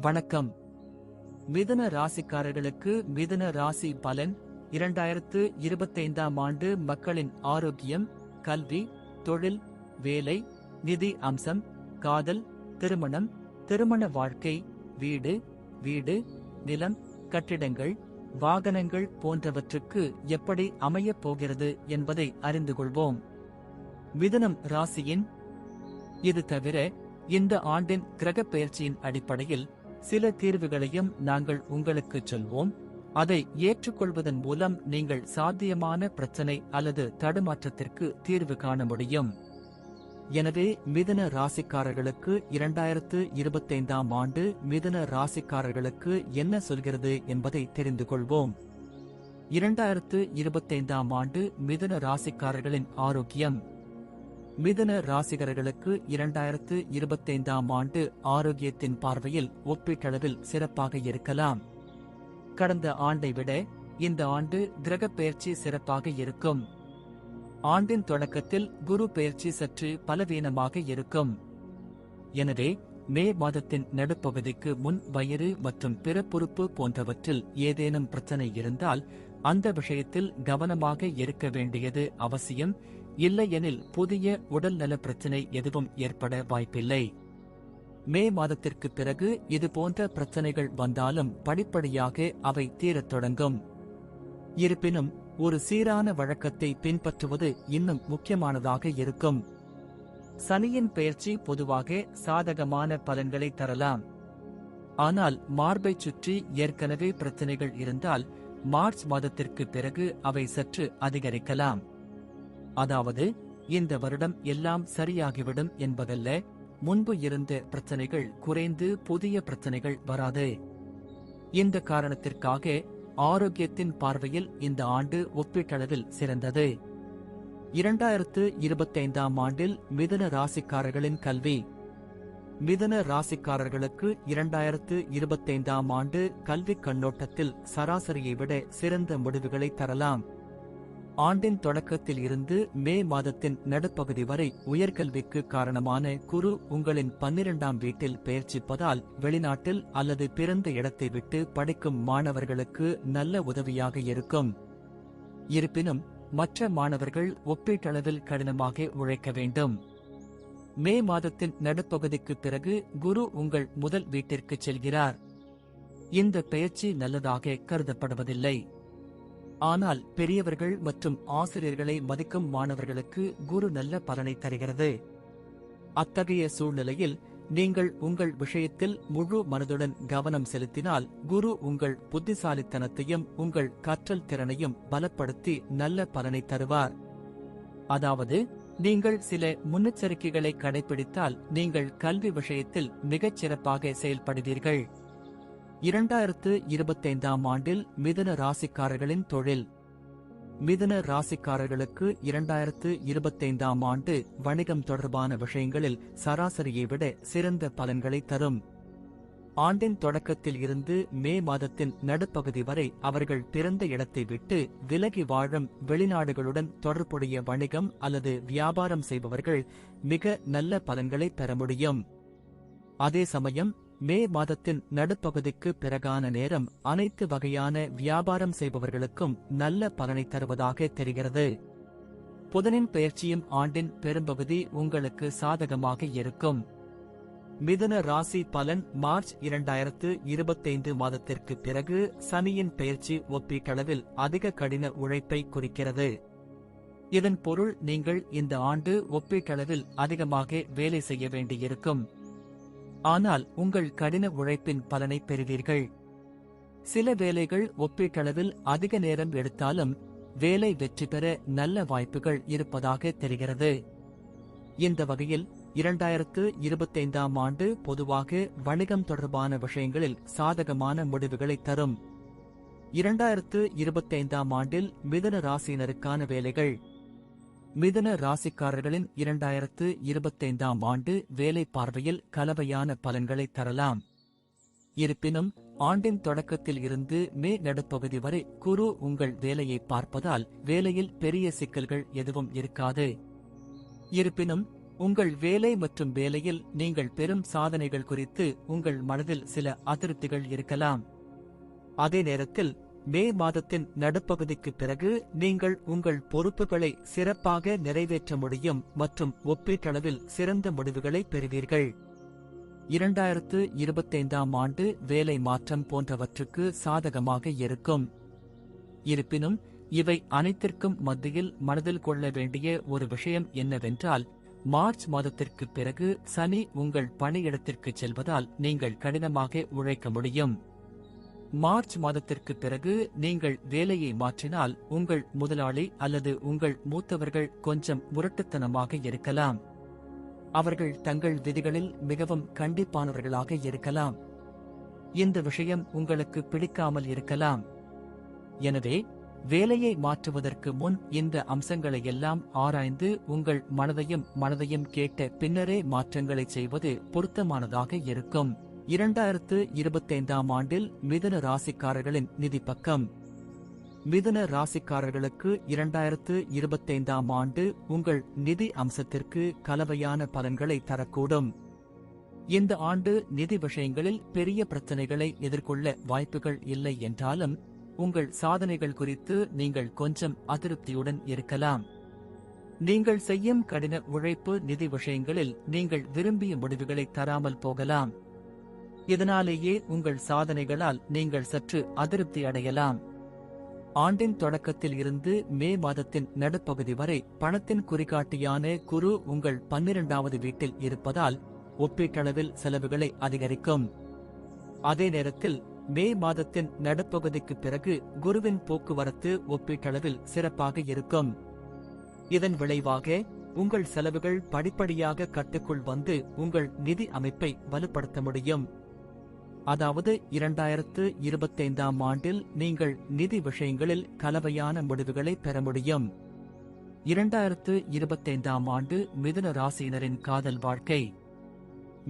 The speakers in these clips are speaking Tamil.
வணக்கம். மிதுன ராசிக்காரர்களுக்கு மிதுன ராசி பலன் இரண்டாயிரத்து இருபத்தைந்தாம் ஆண்டு மக்களின் ஆரோக்கியம் கல்வி தொழில் வேலை நிதி அம்சம் காதல் திருமணம் திருமண வாழ்க்கை வீடு வீடு நிலம் கட்டிடங்கள் வாகனங்கள் போன்றவற்றுக்கு எப்படி அமையப் போகிறது என்பதை அறிந்து கொள்வோம். மிதுனம் ராசியின் இது தவிர இந்த ஆண்டின் கிரக பெயர்ச்சியின் அடிப்படையில் சில தீர்வுகளையும் நாங்கள் உங்களுக்கு சொல்வோம். அதை ஏற்றுக்கொள்வதன் மூலம் நீங்கள் சாத்தியமான பிரச்சனை அல்லது தடுமாற்றத்திற்கு தீர்வு காண முடியும். எனவே மிதன ராசிக்காரர்களுக்கு இரண்டாயிரத்து இருபத்தைந்தாம் ஆண்டு மிதன ராசிக்காரர்களுக்கு என்ன சொல்கிறது என்பதை தெரிந்து கொள்வோம். இரண்டாயிரத்து இருபத்தைந்தாம் ஆண்டு மிதன ராசிக்காரர்களின் ஆரோக்கியம். மிதுன ராசிகர்களுக்கு இரண்டாயிரத்து இருபத்தைந்தாம் ஆண்டு ஆரோக்கியத்தின் பார்வையில் ஒப்பீட்டளவில் சிறப்பாக இருக்கலாம். கடந்த ஆண்டை விட இந்த ஆண்டு கிரக பெயர்ச்சி சிறப்பாக இருக்கும். ஆண்டின் தொடக்கத்தில் குரு பெயர்ச்சி சற்று பலவீனமாக இருக்கும். எனவே மே மாதத்தின் நடுப்பகுதிக்கு முன் வயிறு மற்றும் பிறப்புறுப்பு போன்றவற்றில் ஏதேனும் பிரச்சனை இருந்தால் அந்த விஷயத்தில் கவனமாக இருக்க வேண்டியது அவசியம். இல்லையெனில் புதிய உடல்நல பிரச்சனை எதுவும் ஏற்பட வாய்ப்பில்லை. மே மாதத்திற்கு பிறகு இது போன்ற பிரச்சனைகள் வந்தாலும் படிப்படியாக அவை தீரத் தொடங்கும். இருப்பினும் ஒரு சீரான வழக்கத்தை பின்பற்றுவது இன்னும் முக்கியமானதாக இருக்கும். சனியின் பெயர்ச்சி பொதுவாக சாதகமான பலன்களை தரலாம். ஆனால் மார்பைச் சுற்றி ஏற்கனவே பிரச்சனைகள் இருந்தால் மார்ச் மாதத்திற்கு பிறகு அவை சற்று அதிகரிக்கலாம். அதாவது இந்த வருடம் எல்லாம் சரியாகிவிடும் என்பதல்ல முன்பு இருந்த பிரச்சனைகள் குறைந்து புதிய பிரச்சனைகள் வராது. இந்த காரணத்திற்காக ஆரோக்கியத்தின் பார்வையில் இந்த ஆண்டு ஒப்பீட்டளவில் சிறந்தது. இரண்டாயிரத்து இருபத்தைந்தாம் ஆண்டில் மிதன ராசிக்காரர்களின் கல்வி. மிதன ராசிக்காரர்களுக்கு இரண்டாயிரத்து இருபத்தைந்தாம் ஆண்டு கல்விக் கண்ணோட்டத்தில் சராசரியை விட சிறந்த முடிவுகளை தரலாம். ஆண்டின் தொடக்கத்தில் இருந்து மே மாதத்தின் நடுப்பகுதி வரை உயர்கல்விக்கு காரணமான குரு உங்களின் பன்னிரண்டாம் வீட்டில் பெயர்ச்சிப்பதால் வெளிநாட்டில் அல்லது பிறந்த இடத்தை விட்டு படிக்கும் மாணவர்களுக்கு நல்ல உதவியாக இருக்கும். இருப்பினும் மற்ற மாணவர்கள் ஒப்பீட்டளவில் கடினமாக உழைக்க வேண்டும். மே மாதத்தின் நடுப்பகுதிக்கு பிறகு குரு உங்கள் முதல் வீட்டிற்கு செல்கிறார். இந்த பெயர்ச்சி நல்லதாக கருதப்படுவதில்லை. ஆனால் பெரியவர்கள் மற்றும் ஆசிரியர்களை மதிக்கும் மாணவர்களுக்கு குரு நல்ல பலனை தருகிறது. அத்தகைய சூழ்நிலையில் நீங்கள் உங்கள் விஷயத்தில் முழு மனதுடன் கவனம் செலுத்தினால் குரு உங்கள் புத்திசாலித்தனத்தையும் உங்கள் கற்றல் திறனையும் பலப்படுத்தி நல்ல பலனை தருவார். அதாவது நீங்கள் சில முன்னெச்சரிக்கைகளை கடைபிடித்தால் நீங்கள் கல்வி விஷயத்தில் மிகச் சிறப்பாக செயல்படுவீர்கள். இரண்டாயிரத்து இருபத்தைந்தாம் ஆண்டில் மிதுன ராசிக்காரர்களின் தொழில். மிதுன ராசிக்காரர்களுக்கு இரண்டாயிரத்து இருபத்தைந்தாம் ஆண்டு வணிகம் தொடர்பான விஷயங்களில் சராசரியை விட சிறந்த பலன்களை தரும். ஆண்டின் தொடக்கத்தில் இருந்து மே மாதத்தின் நடுப்பகுதி வரை அவர்கள் பிறந்த இடத்தை விட்டு விலகி வாழும் வெளிநாடுகளுடன் தொடர்புடைய வணிகம் அல்லது வியாபாரம் செய்பவர்கள் மிக நல்ல பலன்களை பெற முடியும். அதே சமயம் மே மாதத்தின் நடுப்பகுதிக்கு பிறகான நேரம் அனைத்து வகையான வியாபாரம் செய்பவர்களுக்கும் நல்ல பலனை தருவதாக தெரிகிறது. புதனின் பெயர்ச்சியும் ஆண்டின் பெரும்பகுதி உங்களுக்கு சாதகமாக இருக்கும். மிதுன ராசி பலன் மார்ச் இரண்டாயிரத்து இருபத்தைந்து மாதத்திற்கு பிறகு சனியின் பெயர்ச்சி ஒப்பீட்டளவில் அதிக கடின உழைப்பை குறிக்கிறது. இதன் பொருள் நீங்கள் இந்த ஆண்டு ஒப்பீட்டளவில் அதிகமாக வேலை செய்ய வேண்டியிருக்கும். ஆனால் உங்கள் கடின உழைப்பின் பலனை பெறுவீர்கள். சில வேலைகள் ஒப்பீட்டளவில் அதிக நேரம் எடுத்தாலும் வேலை வெற்றி பெற நல்ல வாய்ப்புகள் இருப்பதாக தெரிகிறது. இந்த வகையில் இரண்டாயிரத்து இருபத்தைந்தாம் ஆண்டு பொதுவாக வணிகம் தொடர்பான விஷயங்களில் சாதகமான முடிவுகளை தரும். இரண்டாயிரத்து இருபத்தைந்தாம் ஆண்டில் மிதன ராசியினருக்கான வேலைகள் மிதன ராசிக்காரர்களின் இரண்டாயிரத்து இருபத்தைந்தாம் ஆண்டு வேலை பார்வையில் கலவையான பலன்களை தரலாம். இருப்பினும் ஆண்டின் தொடக்கத்தில் இருந்து மே நடுப்பகுதி வரை குரு உங்கள் வேலையை பார்ப்பதால் வேலையில் பெரிய சிக்கல்கள் எதுவும் இருக்காது. இருப்பினும் உங்கள் வேலை மற்றும் வேலையில் நீங்கள் பெரும் சாதனைகள் குறித்து உங்கள் மனதில் சில அதிருப்திகள் இருக்கலாம். அதே நேரத்தில் மே மாதத்தின் நடுப்பகுதிக்கு பிறகு நீங்கள் உங்கள் பொறுப்புகளை சிறப்பாக நிறைவேற்ற முடியும் மற்றும் ஒப்பீட்டளவில் சிறந்த முடிவுகளை பெறுவீர்கள். இரண்டாயிரத்து இருபத்தைந்தாம் ஆண்டு வேலை மாற்றம் போன்றவற்றுக்கு சாதகமாக இருக்கும். இருப்பினும் இவை அனைத்திற்கும் மத்தியில் மனதில் கொள்ள வேண்டிய ஒரு விஷயம் என்னவென்றால் மார்ச் மாதத்திற்கு பிறகு சனி உங்கள் பணியிடத்திற்கு செல்வதால் நீங்கள் கடினமாக உழைக்க முடியும். மார்ச் மாதத்திற்கு பிறகு நீங்கள் வேலையை மாற்றினால் உங்கள் முதலாளி அல்லது உங்கள் மூத்தவர்கள் கொஞ்சம் முரட்டுத்தனமாக இருக்கலாம். அவர்கள் தங்கள் விதிகளில் மிகவும் கண்டிப்பானவர்களாக இருக்கலாம். இந்த விஷயம் உங்களுக்கு பிடிக்காமல் இருக்கலாம். எனவே வேலையை மாற்றுவதற்கு முன் இந்த அம்சங்களை எல்லாம் ஆராய்ந்து உங்கள் மனதையும் மனதையும் கேட்ட பின்னரே மாற்றங்களை செய்வது பொருத்தமானதாக இருக்கும். இரண்டாயிரத்து இருபத்தைந்தாம் ஆண்டில் மிதன ராசிக்காரர்களின் நிதி பக்கம் மிதன ராசிக்காரர்களுக்கு இரண்டாயிரத்து இருபத்தைந்தாம் ஆண்டு உங்கள் நிதி அம்சத்திற்கு கலவையான பலன்களை தரக்கூடும். இந்த ஆண்டு நிதி விஷயங்களில் பெரிய பிரச்சனைகளை எதிர்கொள்ள வாய்ப்புகள் இல்லை என்றாலும் உங்கள் சாதனைகள் குறித்து நீங்கள் கொஞ்சம் அதிருப்தியுடன் இருக்கலாம். நீங்கள் செய்யும் கடின உழைப்பு நிதி விஷயங்களில் நீங்கள் விரும்பிய முடிவுகளை தராமல் போகலாம். இதனாலேயே உங்கள் சாதனைகளால் நீங்கள் சற்று அதிருப்தி அடையலாம். ஆண்டின் தொடக்கத்தில் இருந்து மே மாதத்தின் நடுப்பகுதி வரை பணத்தின் குறிகாட்டியான குரு உங்கள் பன்னிரண்டாவது வீட்டில் இருப்பதால் ஒப்பீட்டளவில் செலவுகளை அதிகரிக்கும். அதே நேரத்தில் மே மாதத்தின் நடுப்பகுதிக்கு பிறகு குருவின் போக்குவரத்து ஒப்பீட்டளவில் சிறப்பாக இருக்கும். இதன் விளைவாக உங்கள் செலவுகள் படிப்படியாக கட்டுக்குள் வந்து உங்கள் நிதி அமைப்பை வலுப்படுத்த முடியும். அதாவது இரண்டாயிரத்து இருபத்தைந்தாம் ஆண்டில் நீங்கள் நிதி விஷயங்களில் கலவையான முடிவுகளை பெற முடியும். இரண்டாயிரத்து இருபத்தைந்தாம் ஆண்டு மிதுன ராசியினரின் காதல் வாழ்க்கை.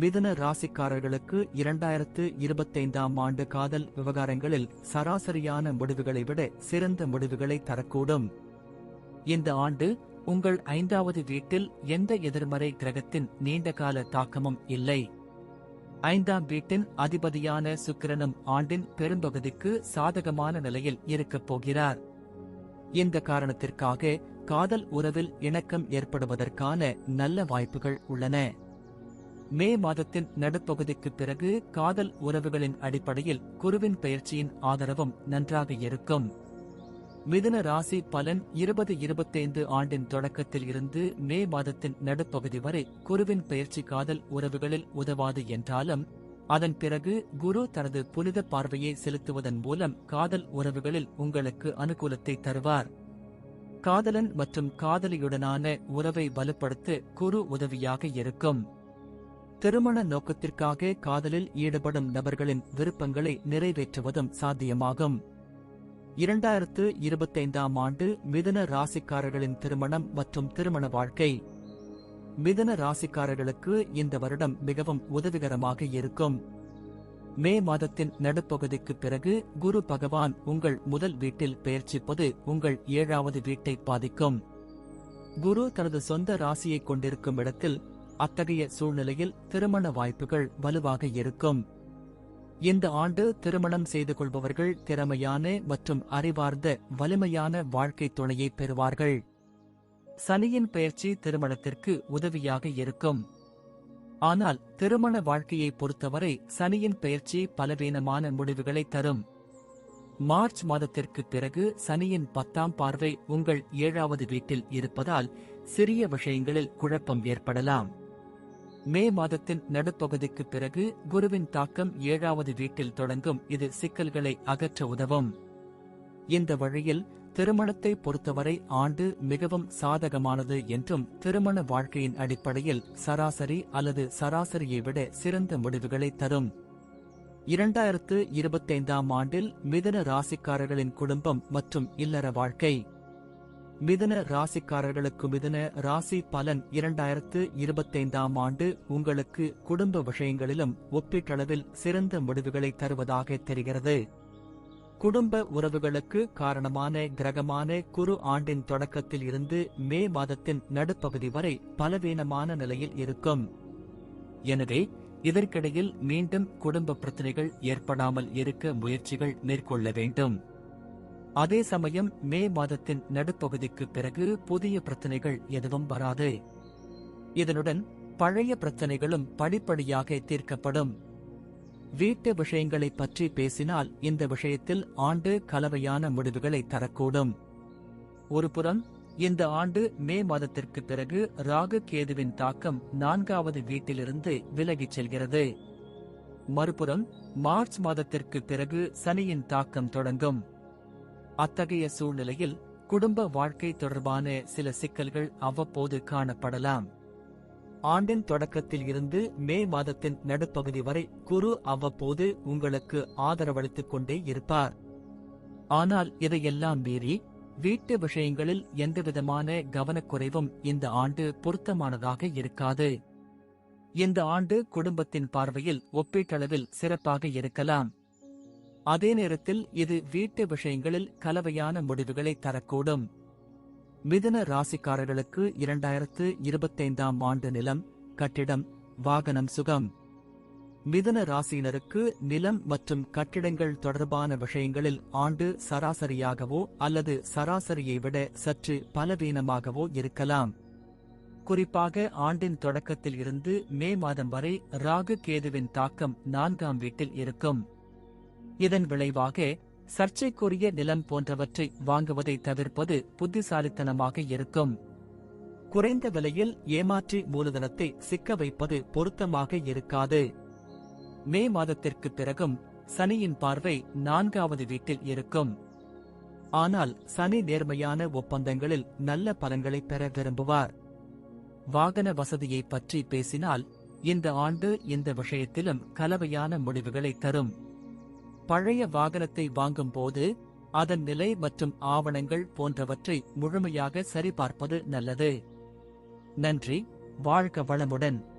மிதுன ராசிக்காரர்களுக்கு இரண்டாயிரத்து இருபத்தைந்தாம் ஆண்டு காதல் விவகாரங்களில் சராசரியான முடிவுகளை விட சிறந்த முடிவுகளை தரக்கூடும். இந்த ஆண்டு உங்கள் ஐந்தாவது வீட்டில் எந்த எதிர்மறை கிரகத்தின் நீண்டகால தாக்கமும் இல்லை. ஐந்தாம் வீட்டின் அதிபதியான சுக்கிரனும் ஆண்டின் பெரும்பகுதிக்கு சாதகமான நிலையில் இருக்கப் போகிறார். இந்த காரணத்திற்காக காதல் உறவில் இணக்கம் ஏற்படுவதற்கான நல்ல வாய்ப்புகள் உள்ளன. மே மாதத்தின் நடுப்பகுதிக்கு பிறகு காதல் உறவுகளின் அடிப்படையில் குருவின் பயிற்சியின் ஆதரவும் நன்றாக இருக்கும். மிதுன ராசி பலன் இருபது இருபத்தைந்து ஆண்டின் தொடக்கத்தில் இருந்து மே மாதத்தின் நடுப்பகுதி வரை குருவின் பயிற்சி காதல் உறவுகளில் உதவாது என்றாலும் அதன் பிறகு குரு தனது புனித பார்வையை செலுத்துவதன் மூலம் காதல் உறவுகளில் உங்களுக்கு அனுகூலத்தை தருவார். காதலன் மற்றும் காதலியுடனான உறவை வலுப்படுத்த குரு உதவியாக இருக்கும். திருமண நோக்கத்திற்காக காதலில் ஈடுபடும் நபர்களின் விருப்பங்களை நிறைவேற்றுவதும் சாத்தியமாகும். இரண்டாயிரத்து இருபத்தைந்தாம் ஆண்டு மிதன ராசிக்காரர்களின் திருமணம் மற்றும் திருமண வாழ்க்கை. மிதன ராசிக்காரர்களுக்கு இந்த வருடம் மிகவும் உதவிகரமாக இருக்கும். மே மாதத்தின் நடுப்பகுதிக்கு பிறகு குரு பகவான் உங்கள் முதல் வீட்டில் பெயர்ச்சிப்பது உங்கள் ஏழாவது வீட்டை பாதிக்கும். குரு தனது சொந்த ராசியை கொண்டிருக்கும் இடத்தில் அத்தகைய சூழ்நிலையில் திருமண வாய்ப்புகள் வலுவாக இருக்கும். இந்த ஆண்டு திருமணம் செய்து கொள்பவர்கள் திறமையான மற்றும் அறிவார்ந்த வலிமையான வாழ்க்கை துணையை பெறுவார்கள். சனியின் பயிற்சி திருமணத்திற்கு உதவியாக இருக்கும். ஆனால் திருமண வாழ்க்கையை பொறுத்தவரை சனியின் பயிற்சி பலவீனமான முடிவுகளை தரும். மார்ச் மாதத்திற்கு பிறகு சனியின் பத்தாம் பார்வை உங்கள் ஏழாவது வீட்டில் இருப்பதால் சிறிய விஷயங்களில் குழப்பம் ஏற்படலாம். மே மாதத்தின் நடுப்பகுதிக்கு பிறகு குருவின் தாக்கம் ஏழாவது வீட்டில் தொடங்கும். இது சிக்கல்களை அகற்ற உதவும். இந்த வழியில் திருமணத்தை பொறுத்தவரை ஆண்டு மிகவும் சாதகமானது என்றும் திருமண வாழ்க்கையின் அடிப்படையில் சராசரி அல்லது சராசரியை விட சிறந்த முடிவுகளை தரும். இரண்டாயிரத்து இருபத்தைந்தாம் ஆண்டில் மிதன ராசிக்காரர்களின் குடும்பம் மற்றும் இல்லற வாழ்க்கை. மிதன ராசிக்காரர்களுக்கு மிதன ராசி பலன் இரண்டாயிரத்து இருபத்தைந்தாம் ஆண்டு உங்களுக்கு குடும்ப விஷயங்களிலும் ஒப்பீட்டளவில் சிறந்த முடிவுகளை தருவதாக தெரிகிறது. குடும்ப உறவுகளுக்கு காரணமான கிரகமான குரு ஆண்டின் தொடக்கத்தில் இருந்து மே மாதத்தின் நடுப்பகுதி வரை பலவீனமான நிலையில் இருக்கும். எனவே இதற்கிடையில் மீண்டும் குடும்ப பிரச்சனைகள் ஏற்படாமல் இருக்க முயற்சிகள் மேற்கொள்ள வேண்டும். அதே சமயம் மே மாதத்தின் நடுப்பகுதிக்கு பிறகு புதிய பிரச்சனைகள் எதுவும் வராது. இதனுடன் பழைய பிரச்சனைகளும் படிப்படியாக தீர்க்கப்படும். வீட்டு விஷயங்களை பற்றி பேசினால் இந்த விஷயத்தில் ஆண்டு கலவையான முடிவுகளை தரக்கூடும். ஒருபுறம் இந்த ஆண்டு மே மாதத்திற்கு பிறகு ராகு கேதுவின் தாக்கம் நான்காவது வீட்டிலிருந்து விலகிச் செல்கிறது. மறுபுறம் மார்ச் மாதத்திற்கு பிறகு சனியின் தாக்கம் தொடங்கும். அத்தகைய சூழ்நிலையில் குடும்ப வாழ்க்கை தொடர்பான சில சிக்கல்கள் அவ்வப்போது காணப்படலாம். ஆண்டின் தொடக்கத்தில் இருந்து மே மாதத்தின் நடுப்பகுதி வரை குரு அவ்வப்போது உங்களுக்கு ஆதரவளித்துக் கொண்டே இருப்பார். ஆனால் இதையெல்லாம் மீறி வீட்டு விஷயங்களில் எந்தவிதமான கவனக்குறைவும் இந்த ஆண்டு பொருத்தமானதாக இருக்காது. இந்த ஆண்டு குடும்பத்தின் பார்வையில் ஒப்பீட்டளவில் சிறப்பாக இருக்கலாம். அதே நேரத்தில் இது வீட்டு விஷயங்களில் கலவையான முடிவுகளை தரக்கூடும். மிதுன ராசிக்காரர்களுக்கு இரண்டாயிரத்து இருபத்தைந்தாம் ஆண்டு நிலம் கட்டிடம் வாகனம் சுகம். மிதுன ராசியினருக்கு நிலம் மற்றும் கட்டிடங்கள் தொடர்பான விஷயங்களில் ஆண்டு சராசரியாகவோ அல்லது சராசரியை விட சற்று பலவீனமாகவோ இருக்கலாம். குறிப்பாக ஆண்டின் தொடக்கத்தில் இருந்து மே மாதம் வரை ராகு கேதுவின் தாக்கம் நான்காம் வீட்டில் இருக்கும். இதன் விளைவாக சர்ச்சைக்குரிய நிலம் போன்றவற்றை வாங்குவதை தவிர்ப்பது புத்திசாலித்தனமாக இருக்கும். குறைந்த விலையில் ஏமாற்றி மூலதனத்தை சிக்க வைப்பது பொருத்தமாக இருக்காது. மே மாதத்திற்கு பிறகும் சனியின் பார்வை நான்காவது வீட்டில் இருக்கும். ஆனால் சனி நேர்மையான ஒப்பந்தங்களில் நல்ல பலன்களை பெற விரும்புவார். வாகன வசதியை பற்றி பேசினால் இந்த ஆண்டு இந்த விஷயத்திலும் கலவையான முடிவுகளை தரும். பழைய வாகனத்தை வாங்கும் போது அதன் நிலை மற்றும் ஆவணங்கள் போன்றவற்றை முழுமையாக சரிபார்ப்பது நல்லது. நன்றி வாழ்க வளமுடன்.